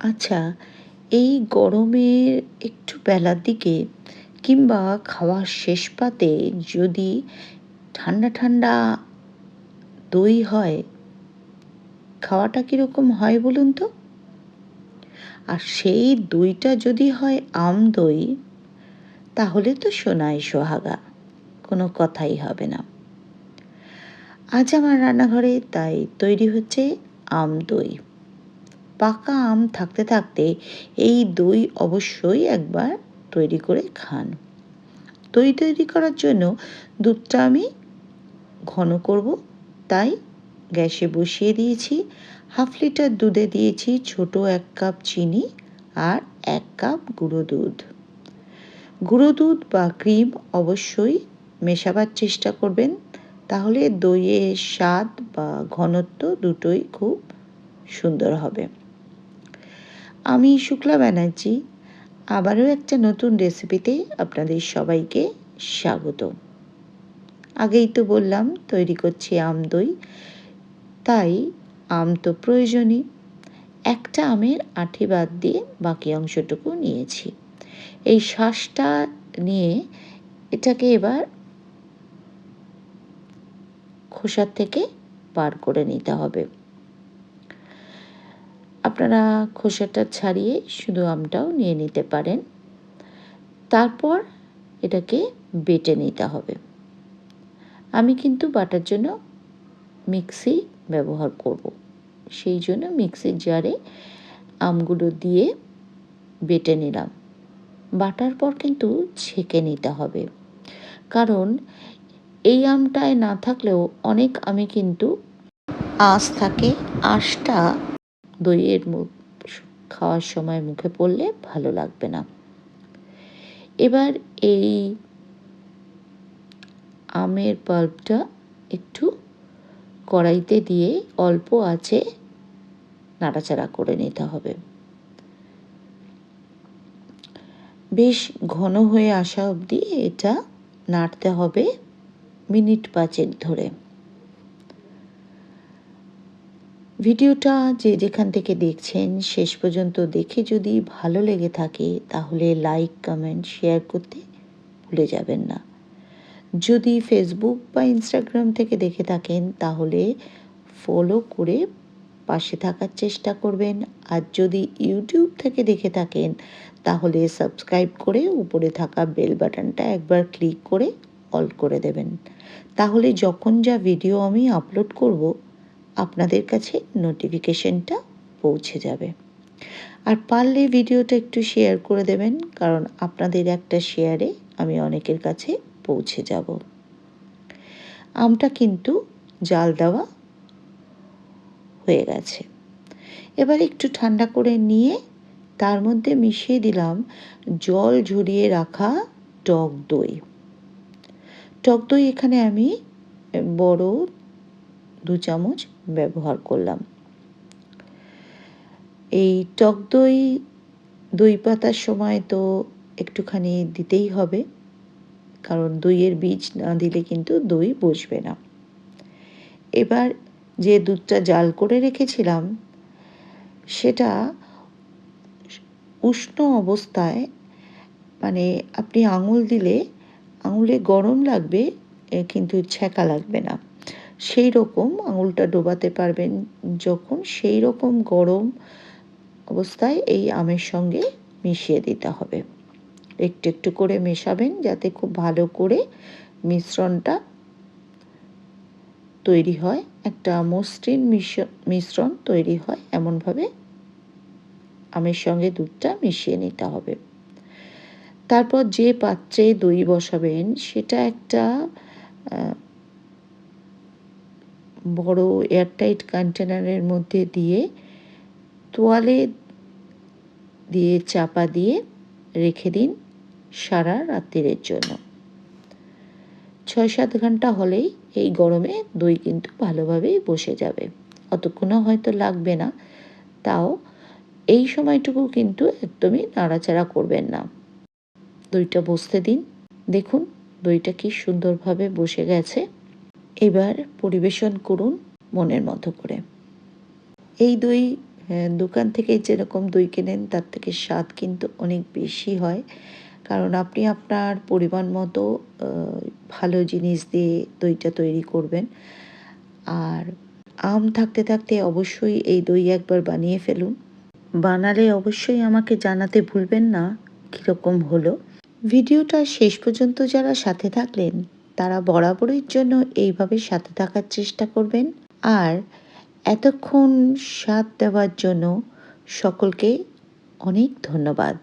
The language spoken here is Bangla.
আচ্ছা এই গরমের একটু বেলার দিকে কিংবা খাওয়ার শেষ পাতে যদি ঠান্ডা ঠান্ডা দই হয়, খাওয়াটা কীরকম হয় বলুন তো? আর সেই দইটা যদি হয় আম দই, তাহলে তো সোনাই সোহাগা, কোনো কথাই হবে না। আজ আমার রান্নাঘরে তাই তৈরি হচ্ছে আম দই। পাকা আম থাকতে থাকতে এই দই অবশ্যই একবার তৈরি করে খান। দই তৈরি করার জন্য দুধটা আমি ঘন করব, তাই গ্যাসে বসিয়ে দিয়েছি। হাফ লিটার দুধে দিয়েছি ছোট এক কাপ চিনি আর এক কাপ গুঁড়ো দুধ। গুঁড়ো দুধ বা ক্রিম অবশ্যই মেশাবার চেষ্টা করবেন, তাহলে দইয়ের স্বাদ বা ঘনত্ব দুটোই খুব সুন্দর হবে। আমি শুক্লা ব্যানার্জি, আবারও একটা নতুন রেসিপিতে আপনাদের সবাইকে স্বাগত। আগেই তো বললাম, তৈরি করছি আম দই, তাই আম তো প্রয়োজনই একটা আমের আঠি বাদ দিয়ে বাকি অংশটুকু নিয়েছি। এই শ্বাসটা নিয়ে এটাকে এবার খোসার থেকে বার করে নিতে হবে। আপনারা খোসাটা ছাড়িয়ে শুধু আমটাও নিয়ে নিতে পারেন। তারপর এটাকে বেটে নিতে হবে। আমি কিন্তু বাটার জন্য মিক্সি ব্যবহার করব। সেই জন্য মিক্সির জারে আমগুলো দিয়ে বেটে নিলাম। বাটার পর কিন্তু ছেঁকে নিতে হবে। কারণ এই আমটায় না থাকলেও অনেক আমি কিন্তু আঁশ থাকে, আঁশটা দইয়ের খাওয়ার সময় মুখে পড়লে ভালো লাগবে না। এবার এই আমের পাল্পটা একটু কড়াইতে দিয়ে অল্প আছে নাড়াচাড়া করে নিতে হবে। বেশ ঘন হয়ে আসা অবধি এটা নাড়তে হবে মিনিট পাঁচেক ধরে। ভিডিওটা যে যেখান থেকে দেখছেন, শেষ পর্যন্ত দেখে যদি ভালো লেগে থাকে, তাহলে লাইক কমেন্ট শেয়ার করতে ভুলে যাবেন না। যদি ফেসবুক বা ইনস্টাগ্রাম থেকে দেখে থাকেন, তাহলে ফলো করে পাশে থাকার চেষ্টা করবেন। আর যদি ইউটিউব থেকে দেখে থাকেন, তাহলে সাবস্ক্রাইব করে উপরে থাকা বেল বাটনটা একবার ক্লিক করে অল করে দেবেন। তাহলে যখন যা ভিডিও আমি আপলোড করব আপনাদের কাছে নোটিফিকেশনটা পৌঁছে যাবে। আর পারলে ভিডিওটা একটু শেয়ার করে দেবেন, কারণ আপনাদের একটা শেয়ারে আমি অনেকের কাছে পৌঁছে যাব। আমটা কিন্তু জাল দেওয়া হয়ে গেছে। এবার একটু ঠান্ডা করে নিয়ে তার মধ্যে মিশিয়ে দিলাম জল ঝরিয়ে রাখা টক দই। টক দই এখানে আমি বড় দু চামচ ব্যবহার করলাম। এই টক দই দই পাতার সময় তো একটুখানি দিতেই হবে, কারণ দইয়ের বীজ না দিলে কিন্তু দই বসবে না। এবার যে দুধটা জাল করে রেখেছিলাম, সেটা উষ্ণ অবস্থায় মানে আপনি আঙুল দিলে, আঙুলে গরম লাগবে কিন্তু ছ্যাঁকা লাগবে না। সেই রকম আঙুলটা ডোবাতে পারবেন যখন সেই রকম গরম অবস্থায় এই আমের সঙ্গে মিশিয়ে দিতে হবে। একটু একটু করে মেশাবেন যাতে খুব ভালো করে মিশ্রণটা তৈরি হয়, একটা মসৃণ মিশ্রণ তৈরি হয়, এমনভাবে আমের সঙ্গে দুধটা মিশিয়ে নিতে হবে। তারপর যে পাত্রে দই বসাবেন সেটা একটা বড় এয়ারটাইট কন্টেনারের মধ্যে দিয়ে তোয়ালে দিয়ে চাপা দিয়ে রেখে দিন সারা রাত্রির জন্য। ছয় সাত ঘণ্টা হলেই এই গরমে দই কিন্তু ভালোভাবেই বসে যাবে। অতক্ষণও হয়তো লাগবে না, তাও এই সময়টুকু কিন্তু একদমই নাড়াচাড়া করবেন না। দইটা বসতে দিন। দেখুন দইটা কি সুন্দরভাবে বসে গেছে। এবার পরিবেশন করুন মনের মতো করে। এই দই দোকান থেকে যেরকম দই কেনেন, তার থেকে স্বাদ কিন্তু অনেক বেশি হয়। কারণ আপনি আপনার পরিমাণ মতো ভালো জিনিস দিয়ে দইটা তৈরি করবেন। আর আম থাকতে থাকতে অবশ্যই এই দই একবার বানিয়ে ফেলুন। বানালে অবশ্যই আমাকে জানাতে ভুলবেন না, কীরকম হলো। ভিডিওটা শেষ পর্যন্ত যারা সাথে থাকলেন তারা বরাবরের জন্য এইভাবে সাথে থাকার চেষ্টা করবেন। আর এতক্ষণ সাথ দেওয়ার জন্য সকলকে অনেক ধন্যবাদ।